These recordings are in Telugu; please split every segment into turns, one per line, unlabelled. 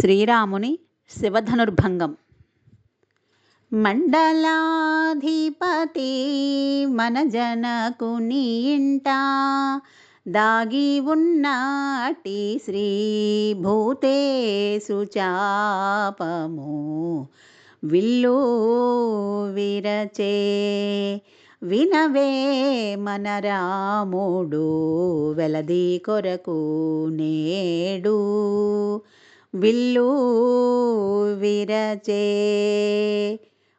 శ్రీరాముని శివధనుర్భంగం. మండలాధిపతి మన జనకుని ఇంట దాగి ఉన్నటి శ్రీ భూతేసు చాపము. విల్లు విరచే వినవే మన రాముడు వెలది కొరకు విల్లు విరచే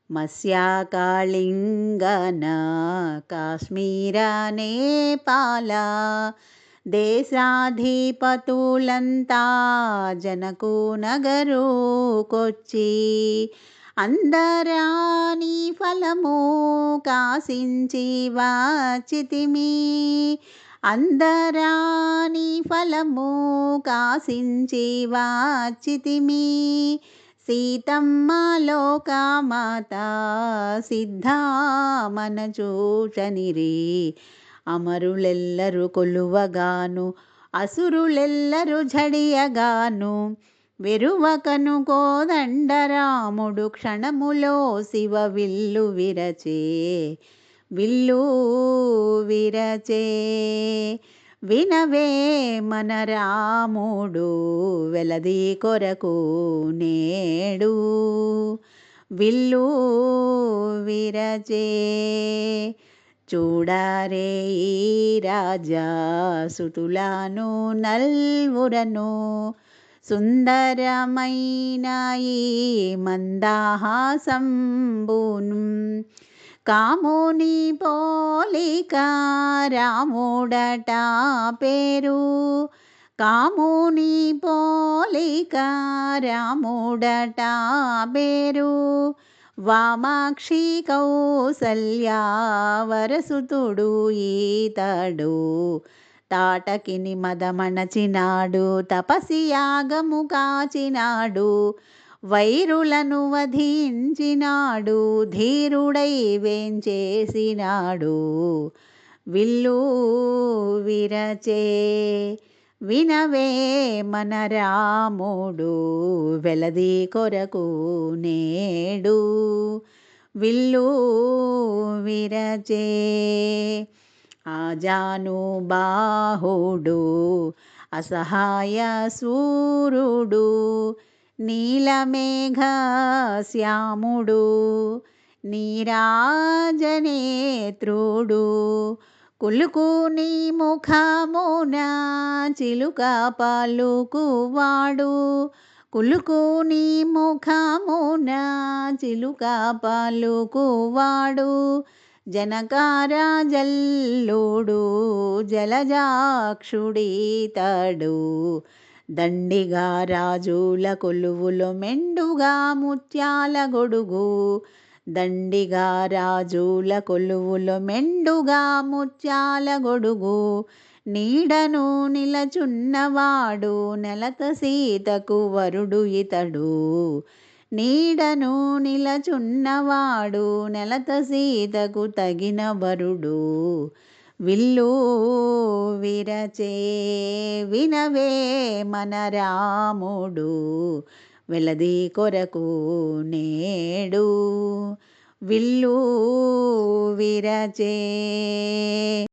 మత్స్యాకాళింగన కాశ్మీర నేపాల దేశాధిపతులంతా జనకు నగరు కొచ్చి అందరాని ఫలము కాసించి వాచితిమి అందరాని ఫలము కాసించి వాచితిమి. సీతమ్మ లోకమాత సిద్ధామన చూచనిరి అమరులెల్లరు కొలువగాను అసురులెల్లరు ఝడియగాను వెరువకను కోదండరాముడు క్షణములో శివ విల్లు విరచే. విల్లు విరచే వినవే మన రాముడు వెలది కొరకు నేడు. విల్లు విరచే చూడారే ఈ రాజా సుతులాను నల్వురను సుందరమైన ఈ మందాహాసంబును కాముని పోలిక రాముడట పేరు. కాముని పోలిక రాముడట పేరు. వామాక్షి కౌసల్యా వరసుతుడు ఈతడు. తాటకిని మదమణచినాడు తపసి యాగము కాచినాడు. వైరులను వధించినాడు ధీరుడై వేంచేసినాడు. విల్లు విరచే వినవే మన రాముడు వెలది కొరకు నేడు. విల్లు విరచే ఆజాను బాహుడు అసహాయ సూరుడు నీలమేఘ శ్యాముడు నీరాజనేత్రుడు. కులుకు నీ ముఖమున చిలుక పలుకువాడు. కులుకు నీ ముఖమున చిలుక పలుకువాడు. జనకారాజల్లుడు జలజాక్షుడీతడు. దండిగా రాజుల కొలువులు మెండుగా ముత్యాల గొడుగు. దండిగా రాజుల కొలువులు మెండుగా ముత్యాల గొడుగు. నీడను నిలచున్నవాడు నెలత సీతకు వరుడు ఇతడు. నీడను నిలచున్నవాడు నెలత సీతకు తగిన వరుడు. విల్లు విరచే వినవే మన రాముడు వెలది కొరకు నేడు. విల్లు విరచే